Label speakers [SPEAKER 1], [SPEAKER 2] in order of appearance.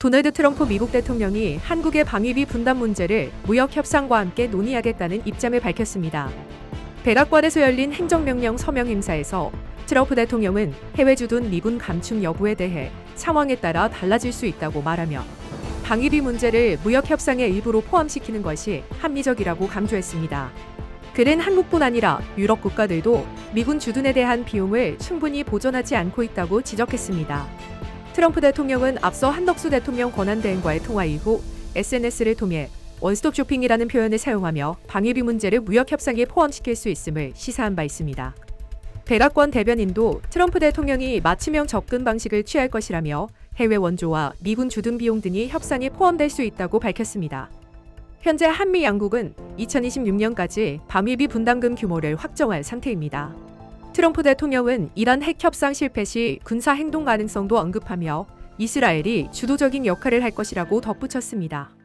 [SPEAKER 1] 도널드 트럼프 미국 대통령이 한국의 방위비 분담 문제를 무역 협상과 함께 논의하겠다는 입장을 밝혔습니다. 백악관에서 열린 행정명령 서명 행사에서 트럼프 대통령은 해외 주둔 미군 감축 여부에 대해 상황에 따라 달라질 수 있다고 말하며 방위비 문제를 무역 협상의 일부로 포함시키는 것이 합리적이라고 강조했습니다. 그는 한국뿐 아니라 유럽 국가들도 미군 주둔에 대한 비용을 충분히 보전하지 않고 있다고 지적했습니다. 트럼프 대통령은 앞서 한덕수 대통령 권한대행과의 통화 이후 SNS를 통해 원스톱 쇼핑이라는 표현을 사용하며 방위비 문제를 무역 협상에 포함시킬 수 있음을 시사한 바 있습니다. 백악관 대변인도 트럼프 대통령이 맞춤형 접근 방식을 취할 것이라며 해외 원조와 미군 주둔 비용 등이 협상에 포함될 수 있다고 밝혔습니다. 현재 한미 양국은 2026년까지 방위비 분담금 규모를 확정할 상태입니다. 트럼프 대통령은 이란 핵 협상 실패 시 군사 행동 가능성도 언급하며 이스라엘이 주도적인 역할을 할 것이라고 덧붙였습니다.